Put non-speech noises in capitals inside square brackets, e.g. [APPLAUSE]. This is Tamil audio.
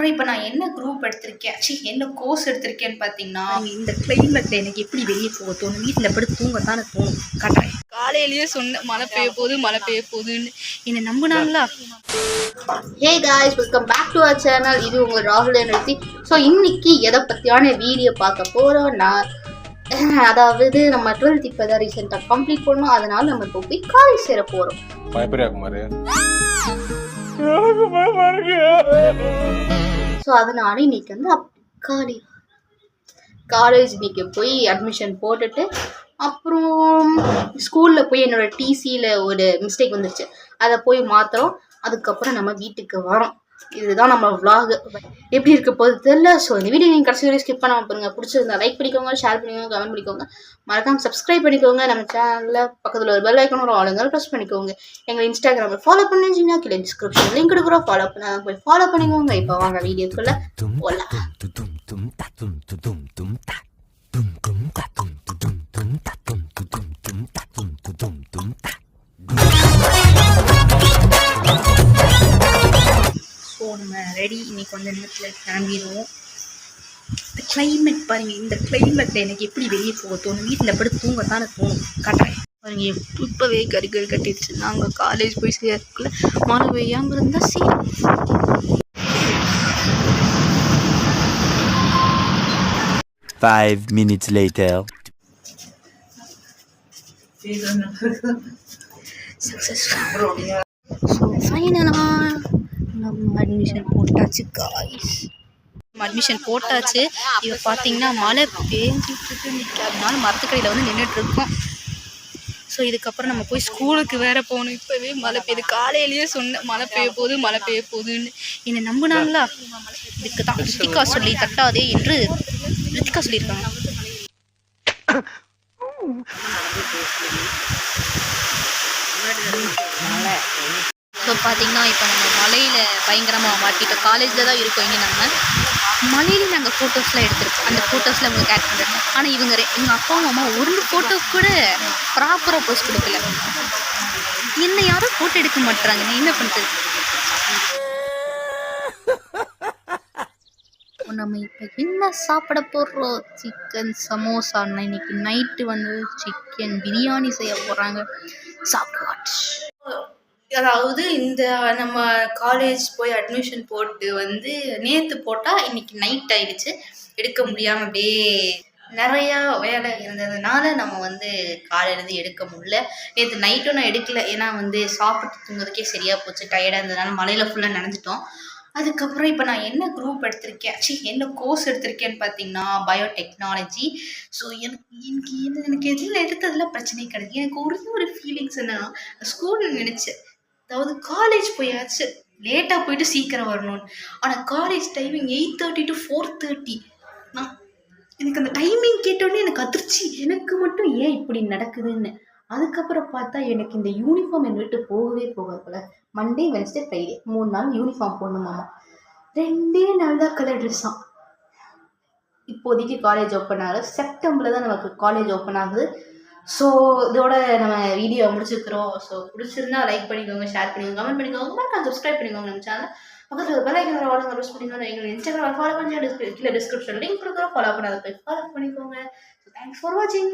அதுக்கப்புறம் இப்போ நான் என்ன குரூப் எடுத்திருக்கேன்? சி என்ன கோர்ஸ் எடுத்திருக்கேன்னு பார்த்தீங்கன்னா இந்த கிளைமேட்டில் எனக்கு எப்படி வெளியே போக தோணும்? வீட்டில் படுத்து தூங்கத்தானே தோணும்? காட்டுறேன். காலையிலேயே சொன்னேன் மழை பெய்ய போகுது மழை பெய்ய போகுதுன்னு. என்னை நம்புனாங்களா? Hey guys welcome back to our channel இது உங்கள் ராகுல் நிறுத்தி ஸோ இன்னைக்கு எதை பற்றியான வீடியோ பார்க்க போகிறோம்னா [CLEARS THROAT] அதாவது நம்ம டுவெல்த் இப்போ தான் ரீசெண்டாக கம்ப்ளீட் பண்ணோம். அதனால நம்ம இப்போ போய் காலேஜ் சேர போகிறோம் பயப்படியா குமாரு. ஸோ அதனால இன்னைக்கு வந்து அப் காலேஜ் காலேஜ் இன்னைக்கு போய் அட்மிஷன் போட்டுட்டு அப்புறம் ஸ்கூலில் போய் என்னோடய டிசியில் ஒரு மிஸ்டேக் வந்துருச்சு. அதை போய் மாற்றுறோம் அதுக்கப்புறம் நம்ம வீட்டுக்கு வரோம். இதுதான் நம்ம vlog எப்படி இருக்க போகுது தெரியல ஸோ இந்த வீடியோ நீங்கள் கடைசி வரையும் ஸ்கிப் பண்ணாமல் பாருங்க பிடிச்சிருந்தா லைக் பண்ணிக்கோங்க ஷேர் பண்ணிக்கோங்க கமெண்ட் பண்ணிக்கோங்க மறக்காம சப்ஸ்கிரைப் பண்ணிக்கோங்க நம்ம சேனலில் பக்கத்தில் ஒரு பெல் ஐக்கன் ஒரு ஆளுங்க ப்ரெஸ் பண்ணிக்கோங்க எங்கள் இன்ஸ்டாகிராமில் ஃபாலோ பண்ணிச்சிங்கன்னா கீழே டிஸ்கிரிப்ஷன் லிங்க் கொடுக்குறோம் ஃபாலோ பண்ண போய் ஃபாலோ பண்ணிக்கோங்க இப்போ வாங்க வீடியோக்குள்ளே நம்ம ரெடி இன்னைக்கு கொஞ்ச நேரத்தில் கிளம்பிடுவோம் இந்த கிளைமேட் பாருங்க இந்த கிளைமேட்டில் எனக்கு எப்படி வெளியே போக தோணும்? வீட்டில் படுத்து தூங்கத்தானே தோணும். காட்டுறேன். பாருங்க இப்போவே கறிகள் கட்டிடுச்சு. நாங்கள் காலேஜ் போய் சேர்க்கல. மழை பெய்யாமல் இருந்தால் சரி. Five minutes later. Successful so ஃபைனலாக நம்ம அட்மிஷன் போட்டாச்சு காய்ஸ் நம்ம அட்மிஷன் போட்டாச்சு. இப்போ பார்த்தீங்கன்னா மழை பேஞ்சிட்டு நிற்க அதனால மரத்துக்கடியில் வந்து நின்றுட்டு இருக்கோம் ஸோ இதுக்கப்புறம் நம்ம போய் ஸ்கூலுக்கு வேற போகணும். இப்போவே மழை பெய்யுது. காலையிலேயே சொன்னேன் மழை பெய்ய போகுது மழை பெய்ய போகுதுன்னு. என்னை நம்புனாங்களா? இதுக்கு தான் ரித்திகா சொல்லி தட்டாதே என்று ரித்திகா சொல்லியிருக்காங்க. [COUGHS] இப்போ பார்த்தீங்கன்னா இப்போ நம்ம மலையில் பயங்கரமாக மாட்டிட்டோம். காலேஜில் தான் இருக்கோம் இங்கே நம்ம. மலையில நாங்கள் ஃபோட்டோஸ்லாம் எடுத்திருக்கோம். அந்த ஃபோட்டோஸில் உங்களுக்கு ஆட் பண்ணுறோம் ஆனால் இவங்க எங்கள் அப்பா அம்மா ஒரு ஃபோட்டோ கூட ப்ராப்பராக போஸ்ட் கொடுக்கல. என்ன யாரும் ஃபோட்டோ எடுக்க மாட்டுறாங்க நீ என்ன பண்ணுறது நம்ம இப்போ என்ன சாப்பிட போடுறோம் சிக்கன் சமோசா இன்னைக்கு நைட்டு வந்து சிக்கன் பிரியாணி செய்ய போகிறாங்க சாப்பிடுவாட் அதாவது இந்த நம்ம காலேஜ் போய் அட்மிஷன் போட்டு வந்து நேற்று போட்டால் இன்னைக்கு நைட் ஆயிடுச்சு. எடுக்க முடியாமல் அப்படியே நிறையா வேலை இருந்ததுனால நம்ம வந்து காலையிலேருந்து எடுக்க முடியல. நேற்று நைட்டும் நான் எடுக்கல. ஏன்னா வந்து சாப்பிட்டு தூங்குறதுக்கே சரியாக போச்சு. டயர்டாக இருந்ததுனால மழையில் ஃபுல்லாக நனைஞ்சிட்டோம். அதுக்கப்புறம் இப்போ நான் என்ன குரூப் எடுத்திருக்கேன்? சி என்ன கோர்ஸ் எடுத்திருக்கேன்னு பார்த்தீங்கன்னா பயோடெக்னாலஜி ஸோ எனக்கு எனக்கு எனக்கு எதில் எடுத்ததெல்லாம் பிரச்சனை கிடையாது. எனக்கு ஒரே ஒரு ஃபீலிங்ஸ் என்னன்னா ஸ்கூலில் நினச்சேன் அதாவது காலேஜ் போயாச்சு. லேட்டாக போயிட்டு சீக்கிரம் வரணும்னு. ஆனால் college timing eight thirty to four thirty நான் எனக்கு அந்த டைமிங் கேட்டோடனே எனக்கு அதிர்ச்சி. எனக்கு மட்டும் ஏன் இப்படி நடக்குதுன்னு. அதுக்கப்புறம் பார்த்தா எனக்கு இந்த யூனிஃபார்ம் என் வீட்டு போகவே போகல மண்டே வென்ஸ்டே ஃப்ரைடே மூணு நாள் யூனிஃபார்ம் போடணுமாமா ரெண்டே நாள் தான் கலர் ட்ரெஸ் தான் இப்போதைக்கு காலேஜ் ஓப்பன் ஆகுது செப்டம்பரில் தான் நமக்கு காலேஜ் ஓப்பன் ஆகுது. ஸோ இதோட நம்ம வீடியோ முடிச்சுக்கிறோம் ஸோ பிடிச்சிருந்தா லைக் பண்ணிக்கோங்க ஷேர் பண்ணிக்கோங்க கமெண்ட் பண்ணிக்கோங்க. மறக்காம சப்ஸ்கிரைப் பண்ணிக்கோங்க நம்ம சேனல் பக்கத்தில் ஒரு பெல் வாழுங்க ரோஸ் பண்ணிக்கோங்க. எங்களோட இன்ஸ்டாகிராம் ஃபாலோ பண்ணி கீழே டிஸ்கிரிப்ஷன் லிங்க் கொடுக்குறோம் ஃபாலோ பண்ணாத போய் ஃபாலோ பண்ணிக்கோங்க. ஸோ தேங்க்ஸ் ஃபார் வாட்சிங்